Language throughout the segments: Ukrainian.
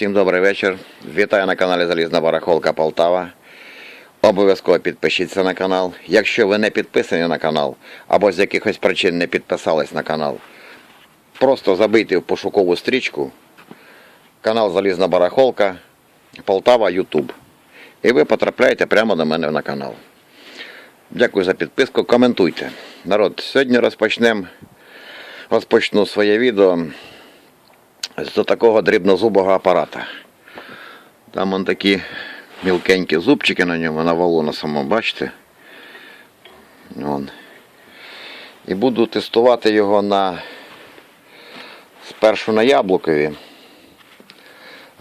Всім добрий вечір. Вітаю на каналі Залізна Барахолка Полтава. Обов'язково підпишіться на канал. Якщо ви не підписані на канал або з якихось причин не підписались на канал, просто забийте в пошукову стрічку канал Залізна Барахолка Полтава Ютуб. І ви потрапляєте прямо до мене на канал. Дякую за підписку. Коментуйте. Народ, сьогодні розпочнемо розпочну своє відео з такого дрібнозубого апарата. Там он такі мілкенькі зубчики на ньому, на валу на самому, бачите? Вон. І буду тестувати його на спершу на яблукові,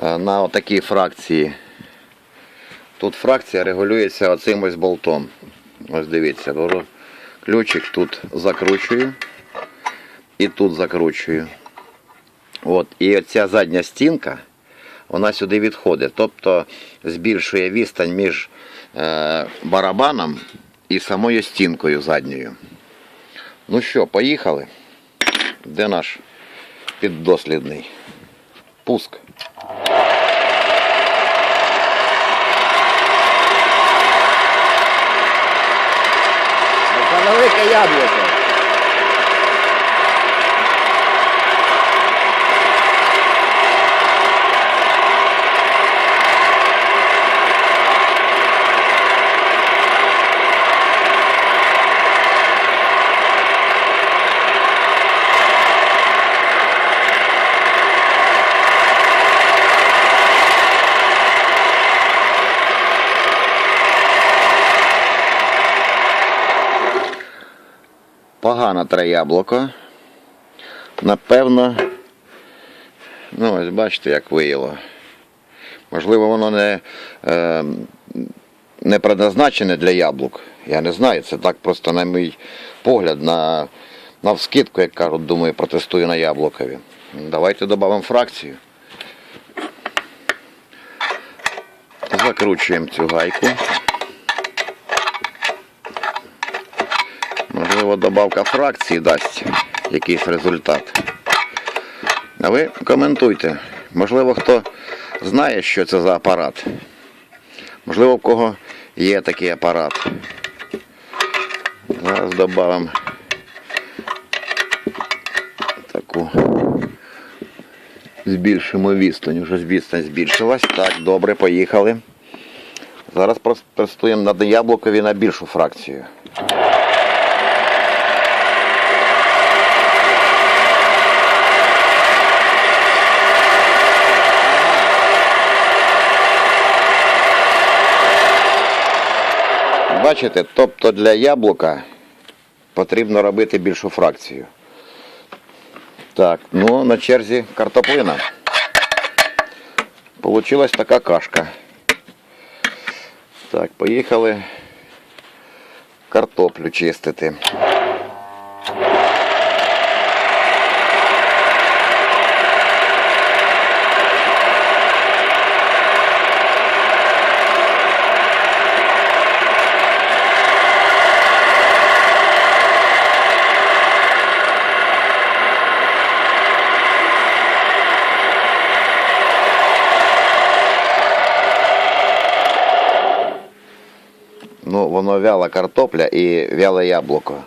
е, на отакій фракції. Тут фракція регулюється оцим ось болтом. Ось дивіться, беру ключик тут закручую і тут закручую. От, і оця задня стінка, вона сюди відходить. Тобто збільшує відстань між е, барабаном і самою стінкою задньою. Ну що, поїхали? Де наш піддослідний? Пуск. За велике яблуко. Погано тре яблуко. Напевно, ну ось бачите, як виїло. Можливо, воно не, е, не предназначене для яблук. Я не знаю. Це так просто на мій погляд, на, на вскидку, як кажуть, думаю, протестую на яблукові. Давайте додамо фракцію. Закручуємо цю гайку. Можливо, добавка фракції дасть якийсь результат. А ви коментуйте. Можливо, хто знає, що це за апарат. Можливо, в кого є такий апарат. Зараз додамо таку. Збільшимо відстань. Уже відстань збільшилась. Так, добре, поїхали. Зараз протестуємо на яблукові на більшу фракцію. Бачите, тобто для яблука потрібно робити більшу фракцію. Так, ну на черзі картоплина. Получилась така кашка. Так, поїхали картоплю чистити. Ну, вяла картопля і вяле яблуко.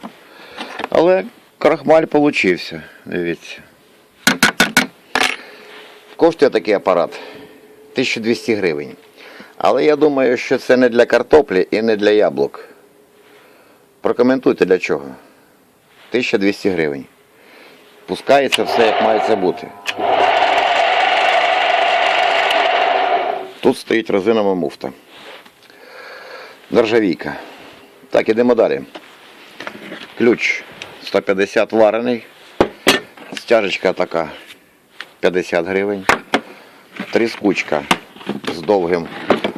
Але крахмаль получився, дивіться. Коштує такий апарат 1200 гривень. Але я думаю, що це не для картоплі і не для яблук. Прокоментуйте для чого. 1200 гривень. Пускається все як має бути. Тут стоїть резинова муфта. Нержавійка. Так, ідемо далі. Ключ 150 варений. Стяжечка така 50 гривень. Тріскучка з довгим,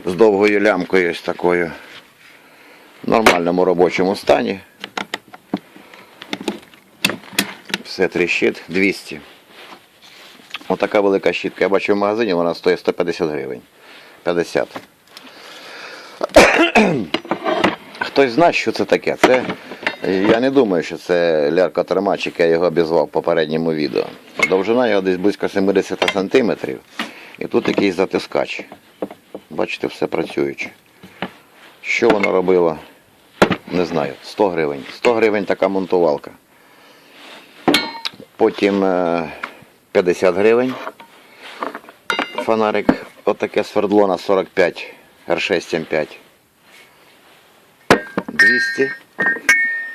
з довгою лямкою ось такою. В нормальному робочому стані. Все тріщить 200. Отака велика щітка. Я бачу в магазині, вона стоїть 150 гривень. 50. Хтось знає, що це таке. Це, я не думаю, що це ляркотримач, як я його обізвав в попередньому відео. Довжина його десь близько 70 см. І тут якийсь затискач. Бачите, все працююче. Що воно робило? Не знаю. 100 гривень. 100 гривень така монтувалка. Потім е, 50 гривень. Фонарик. Отаке свердло на 45 R6 М5. 200.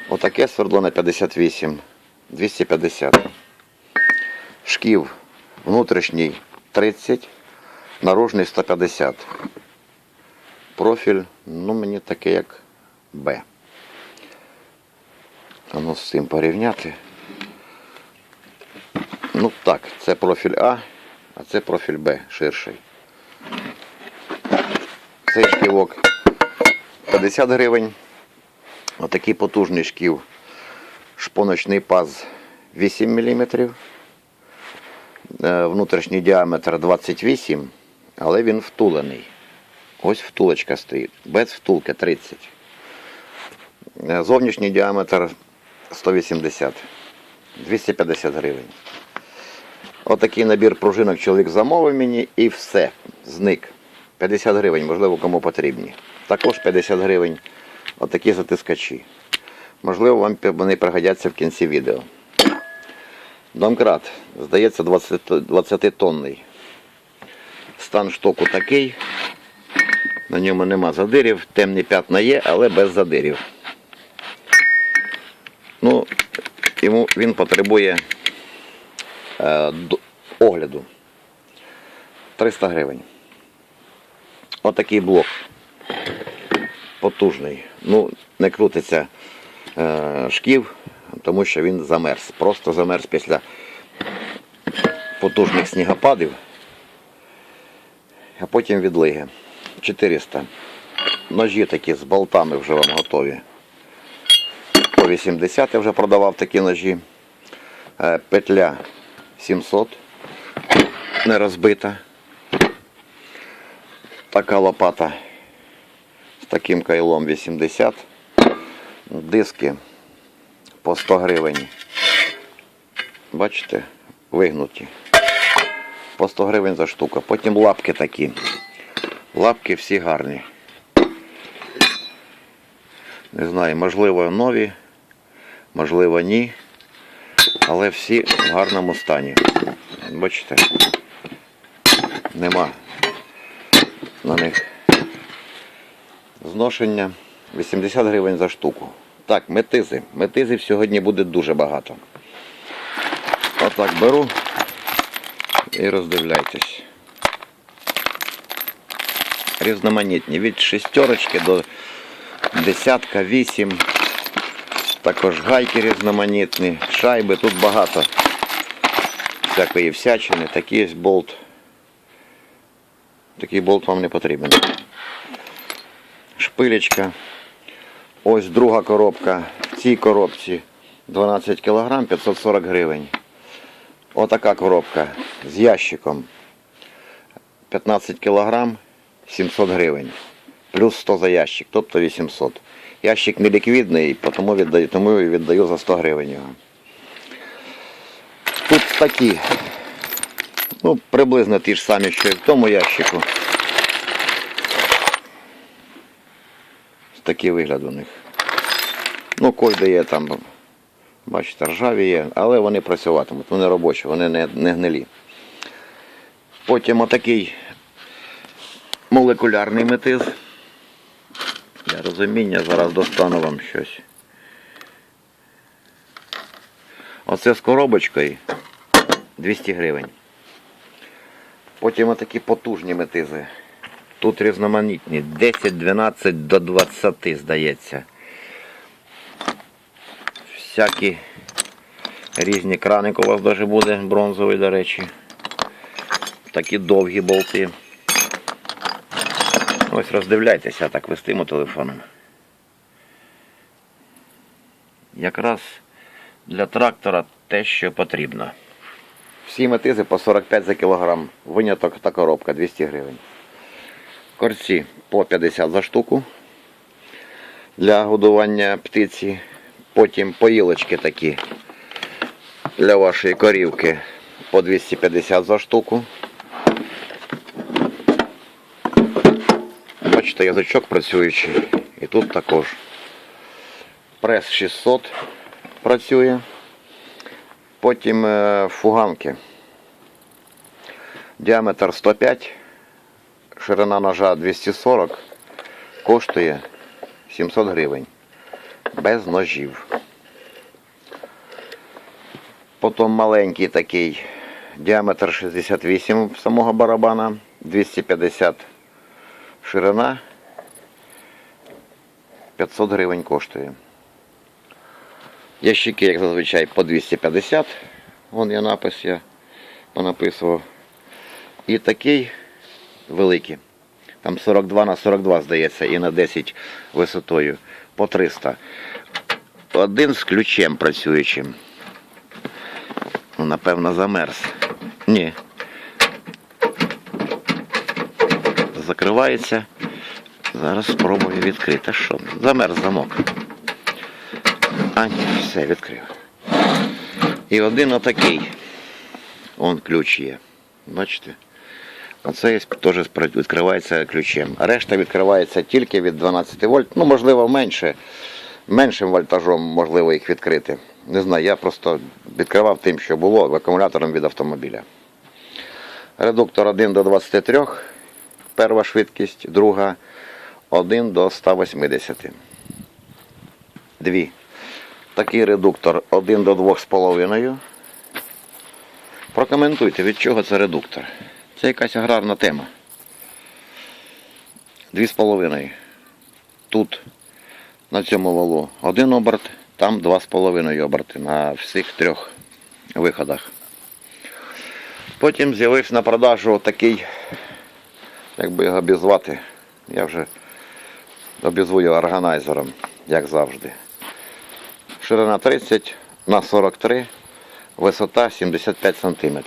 Отаке свердло на 58. 250. Шків внутрішній 30, наружний 150. Профіль, ну мені таке як Б. А ну з цим порівняти. Ну так, це профіль А, а це профіль Б ширший. Цей шківок 50 гривень. Отакий потужний шків. Шпоночний паз 8 мм. Е, Внутрішній діаметр 28, але він втулений. Ось втулочка стоїть. Без втулки 30. Е, Зовнішній діаметр 180. 250 гривень. Отакий набір пружинок чоловік замовив мені і все. Зник. 50 гривень, можливо, кому потрібні. Також 50 гривень. Отакі затискачі. Можливо, вам вони пригодяться в кінці відео. Домкрат, здається, 20, 20 тонний. Стан штоку такий. На ньому нема задирів, темні п'ятна є, але без задирів. Ну, йому він потребує е, огляду. 300 гривень. Отакий блок. Потужний. Ну, не крутиться е, шків, тому що він замерз. Просто замерз після потужних снігопадів, а потім відлиги. 400. Ножі такі з болтами вже вам готові. По 80 я вже продавав такі ножі. Е, Петля 700. Не розбита. Така лопата таким кайлом 80. Диски по 100 гривень. Бачите? Вигнуті. По 100 гривень за штуку. Потім лапки такі. Лапки всі гарні. Не знаю, можливо нові, можливо ні. Але всі в гарному стані. Бачите? Нема на них зношення 80 гривень за штуку. Так, метизи. Метизів сьогодні буде дуже багато. Отак беру і роздивляйтесь. Різноманітні. Від шістерочки до десятка, вісім. Також гайки різноманітні, шайби, тут багато всякої всячини. Такий болт. Такий болт вам не потрібен. Шпилечка. Ось друга коробка. В цій коробці 12 кг 540 гривень. Отака коробка з ящиком. 15 кг 700 гривень. Плюс 100 за ящик, тобто 800. Ящик не ліквідний, тому віддаю, тому віддаю за 100 гривень його. Тут такі. Ну, приблизно ті ж самі, що і в тому ящику. Такий вигляд у них. Ну, койди є там, бачите, ржаві є, але вони працюватимуть, вони робочі, вони не, не гнилі. Потім отакий молекулярний метиз. Для розуміння зараз достану вам щось. Оце з коробочкою 200 гривень. Потім отакі потужні метизи. Тут різноманітні. 10, 12 до 20, здається. Всякі різні краник у вас навіть буде, бронзовий, до речі. Такі довгі болти. Ось роздивляйтеся, так вестимо телефоном. Якраз для трактора те, що потрібно. Всі метизи по 45 за кілограм. Виняток та коробка 200 гривень. Корці по 50 за штуку для годування птиці. Потім поїлочки такі для вашої корівки по 250 за штуку. Бачите, язичок працюючий. І тут також прес 600 працює. Потім е, фуганки. Діаметр 105 ширина ножа 240, коштує 700 гривень. Без ножів. Потім маленький такий діаметр 68 самого барабана, 250 ширина, 500 гривень коштує. Ящики, як зазвичай, по 250. Вон є напис, я понаписував. І такий великий. Там 42 на 42, здається, і на 10 висотою. По 300. Один з ключем працюючим. Ну, напевно, замерз. Ні. Закривається. Зараз спробую відкрити. Що? Замерз замок. А, ні, все відкрив. І один отакий. Он ключ є. Бачите? Оце теж відкривається ключем. Решта відкривається тільки від 12 вольт. Ну, можливо, менше. Меншим вольтажом можливо їх відкрити. Не знаю, я просто відкривав тим, що було акумулятором від автомобіля. Редуктор 1 до 23, перша швидкість, друга 1 до 180. Дві. Такий редуктор 1 до 2,5. Прокоментуйте, від чого це редуктор. Це якась аграрна тема. 2,5. Тут на цьому валу один оберт, там 2,5 оберти на всіх трьох виходах. Потім з'явився на продажу такий, як би його обізвати, я вже обізвую органайзером, як завжди. Ширина 30 на 43, висота 75 см.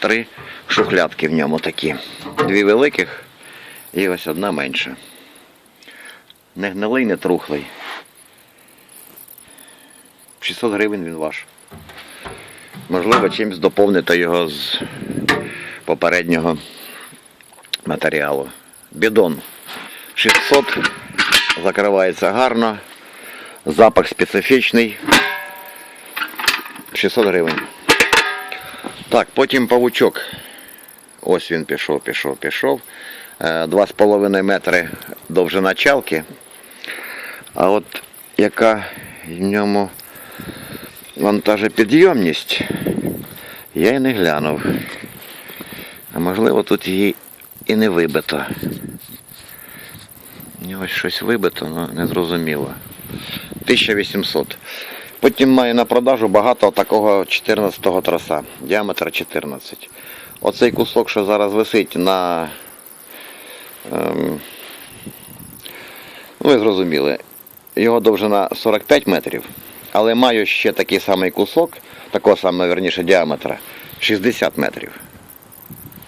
Три шухлядки в ньому такі. Дві великих і ось одна менша. Не гнилий, не трухлий. 600 гривень він ваш. Можливо, чимось доповнити його з попереднього матеріалу. Бідон 600, закривається гарно, запах специфічний. 600 гривень. Так, потім павучок. Ось він пішов, пішов, пішов. Е, Два з половиною метри довжина чалки. А от яка в ньому вантажопідйомність, я й не глянув. А можливо тут її і не вибито. Ні, Ось щось вибито, але не зрозуміло. 1800. Потім має на продажу багато такого 14-го траса, діаметр 14. Оцей кусок, що зараз висить на. Ем, ну, ви зрозуміли, його довжина 45 метрів, але маю ще такий самий кусок, такого самого верніше діаметра 60 метрів.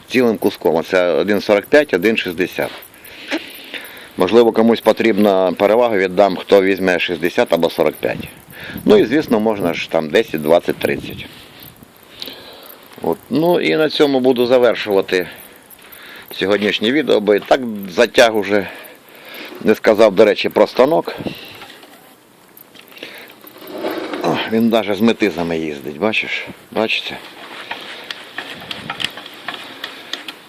Цілим куском. Оце 1,45, 1,60. Можливо, комусь потрібна перевага, віддам, хто візьме 60 або 45. Ну і звісно, можна ж там 10, 20, 30. От. Ну і на цьому буду завершувати сьогоднішнє відео, бо і так затяг уже не сказав, до речі, про станок. Він навіть з метизами їздить, бачиш? Бачите?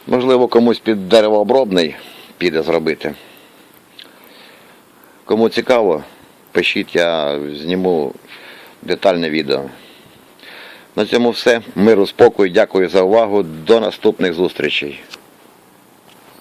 Можливо, комусь під деревообробний піде зробити. Кому цікаво, пишіть, я зніму детальне відео. На цьому все. Миру, спокою, дякую за увагу. До наступних зустрічей.